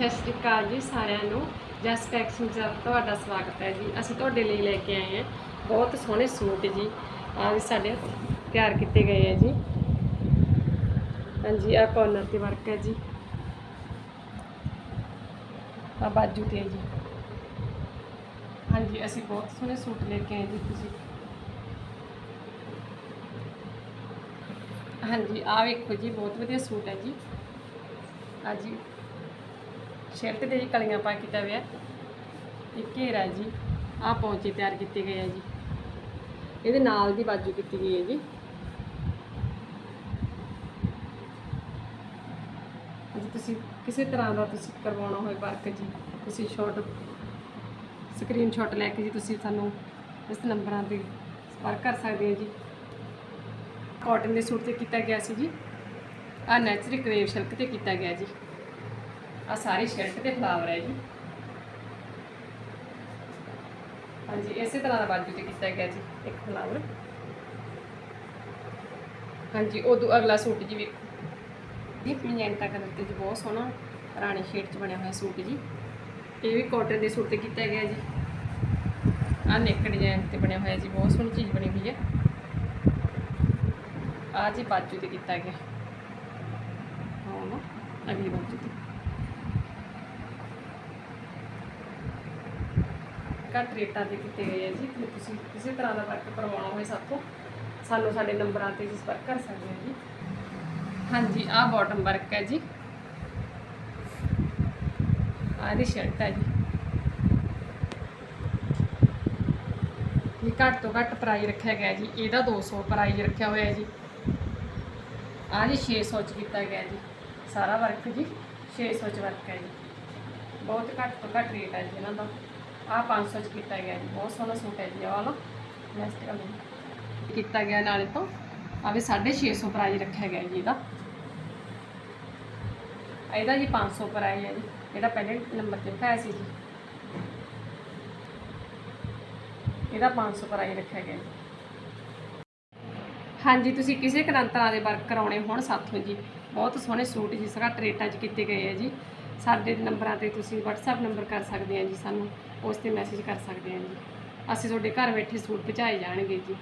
ਸਤਿ ਸ਼੍ਰੀ ਅਕਾਲ ਜੀ ਸਾਰਿਆਂ ਨੂੰ। ਜਸ ਟੈਕਸ ਵਿੱਚ ਤੁਹਾਡਾ ਸਵਾਗਤ ਹੈ ਜੀ। ਅਸੀਂ ਤੁਹਾਡੇ ਲਈ ਲੈ ਕੇ ਆਏ ਹਾਂ ਬਹੁਤ ਸੋਹਣੇ ਸੂਟ ਜੀ। ਆ ਵੀ ਸਾਡੇ ਤਿਆਰ ਕੀਤੇ ਗਏ ਹੈ ਜੀ। ਹਾਂਜੀ ਆ ਕੋਰਨਰ ਤੇ ਵਰਕ ਹੈ ਜੀ। ਆ ਬਾਜੂ ਤੇ ਹੈ ਜੀ। ਹਾਂਜੀ, ਅਸੀਂ ਬਹੁਤ ਸੋਹਣੇ ਸੂਟ ਲੈ ਕੇ ਆਏ ਜੀ ਤੁਸੀਂ। ਹਾਂਜੀ ਆ ਵੇਖੋ ਜੀ, ਬਹੁਤ ਵਧੀਆ ਸੂਟ ਹੈ ਜੀ। ਆ ਜੀ ਸ਼ਰਟ ਦੇ ਜੀ ਕਲੀਆਂ ਪਾ ਕੀਤਾ ਹੋਇਆ ਤੇ ਘੇਰਾ ਜੀ ਆ ਪੌਂਚੇ ਤਿਆਰ ਕੀਤੇ ਗਏ ਆ ਜੀ। ਇਹਦੇ ਨਾਲ ਦੀ ਬਾਜੂ ਕੀਤੀ ਗਈ ਹੈ ਜੀ। ਜੇ ਤੁਸੀਂ ਕਿਸੇ ਤਰ੍ਹਾਂ ਦਾ ਤੁਸੀਂ ਕਰਵਾਉਣਾ ਹੋਵੇ ਵਰਕ ਜੀ, ਤੁਸੀਂ ਸ਼ਾਰਟ ਸਕਰੀਨਸ਼ਾਟ ਲੈ ਕੇ ਜੀ, ਤੁਸੀਂ ਸਾਨੂੰ ਇਸ ਨੰਬਰਾਂ ਤੇ ਸੰਪਰਕ ਕਰ ਸਕਦੇ ਹੋ ਜੀ। ਕਾਟਨ ਦੇ ਸੂਟ ਤੇ ਕੀਤਾ ਗਿਆ ਸੀ ਜੀ। ਆ ਨੈਚੁਰਲ ਕਰੇਵ ਸਿਲਕ ਤੇ ਕੀਤਾ ਗਿਆ ਜੀ। ਆ ਸਾਰੀ ਸ਼ਰਟ ਤੇ ਫਲਾਵਰ ਹੈ ਜੀ। ਹਾਂਜੀ, ਇਸੇ ਤਰ੍ਹਾਂ ਦਾ ਬਾਜੂ ਤੇ ਕੀਤਾ ਗਿਆ ਜੀ, ਇੱਕ ਫਲਾਵਰ ਹਾਂਜੀ, ਉਦੋਂ ਅਗਲਾ ਸੂਟ ਜੀ ਵੇਖੋ ਜੀ ਮੈਜੈਂਟਾ ਕਲਰ ਤੇ ਜੀ ਬਹੁਤ ਸੋਹਣਾ ਰਾਣੀ ਸ਼ੇਡ ਚ ਬਣਿਆ ਹੋਇਆ ਸੂਟ ਜੀ। ਇਹ ਵੀ ਕਾਟਨ ਦੇ ਸੂਟ ਤੇ ਕੀਤਾ ਗਿਆ ਜੀ। ਆ ਨੈਕ ਡਿਜ਼ਾਈਨ ਤੇ ਬਣਿਆ ਹੋਇਆ ਜੀ, ਬਹੁਤ ਸੋਹਣੀ ਚੀਜ਼ ਬਣੀ ਹੋਈ ਹੈ। ਆ ਜੀ ਬਾਜੂ ਤੇ ਕੀਤਾ ਗਿਆ। ਹਾਂ ਅਗਲੀ ਬਾਜੂ ਤੇ। ਘੱਟ ਰੇਟਾਂ ਤੇ ਕੀਤੇ ਗਏ ਹੈ ਜੀ, ਤੇ ਤੁਸੀਂ ਕਿਸੇ ਤਰ੍ਹਾਂ ਦਾ ਵਰਕ ਕਰਵਾਉਣਾ ਹੋਵੇ ਸਾਥੋਂ? ਸਾਨੂੰ ਸਾਡੇ ਨੰਬਰਾਂ ਤੇ ਸੰਪਰਕ ਕਰ ਸਕਦੇ ਹੋ ਜੀ। ਹਾਂਜੀ, ਆਹ ਬਾਟਮ ਵਰਕ ਹੈ ਜੀ। ਆਹ ਦੀ ਸ਼ਰਟ ਹੈ ਜੀ। ਇਹ ਘੱਟ ਤੋਂ ਘੱਟ ਪ੍ਰਾਈਸ ਰੱਖਿਆ ਗਿਆ ਜੀ। ਇਹਦਾ 200 ਪ੍ਰਾਈਸ ਰੱਖਿਆ ਹੋਇਆ ਜੀ। ਆਹ ਜੀ 600 ਚ ਕੀਤਾ ਗਿਆ ਜੀ। ਸਾਰਾ ਵਰਕ ਜੀ 600 ਚ ਵਰਕ ਹੈ ਜੀ। ਬਹੁਤ ਘੱਟ ਤੋਂ ਘੱਟ ਰੇਟ ਹੈ ਜੀ ਇਹਨਾਂ ਦਾ। ਆਹ 500 ਚ ਕੀਤਾ ਗਿਆ ਜੀ, ਬਹੁਤ ਸੋਹਣਾ ਸੂਟ ਹੈ ਜੀ, ਆਹ ਵਾਲਾ। ਨੈਕਸਟ ਕਲਰ ਕੀਤਾ ਗਿਆ ਨਾਲੇ ਤੋਂ। ਆ ਵੀ 650 ਪ੍ਰਾਈਸ ਰੱਖਿਆ ਗਿਆ ਜੀ ਇਹਦਾ। ਇਹਦਾ ਜੀ 500 ਪ੍ਰਾਈਸ ਹੈ ਜੀ, ਜਿਹੜਾ ਪਹਿਲੇ ਨੰਬਰ ਤੇ ਲਿਖਿਆ ਸੀ ਜੀ। ਇਹਦਾ 500 ਪ੍ਰਾਈਸ ਰੱਖਿਆ ਗਿਆ ਜੀ। ਹਾਂਜੀ, ਤੁਸੀਂ ਕਿਸੇ ਤਰ੍ਹਾਂ ਦੇ ਵਰਕ ਕਰਾਉਣੇ ਹੋਣ ਸਾਥੋਂ ਜੀ, ਬਹੁਤ ਸੋਹਣੇ ਸੂਟ ਜੀ ਸਾਰਾ ਰੇਟਾਂ 'ਚ ਕੀਤੇ ਗਏ ਆ ਜੀ। ਸਾਡੇ ਨੰਬਰਾਂ ਤੇ ਤੁਸੀਂ WhatsApp ਨੰਬਰ ਕਰ ਸਕਦੇ ਆ ਜੀ ਸਾਨੂੰ, ਉਸ ਤੇ ਮੈਸੇਜ ਕਰ ਸਕਦੇ ਆ ਜੀ। ਅਸੀਂ ਤੁਹਾਡੇ ਘਰ ਬੈਠੇ ਸੂਟ ਪਹੁੰਚਾਏ ਜਾਣਗੇ ਜੀ।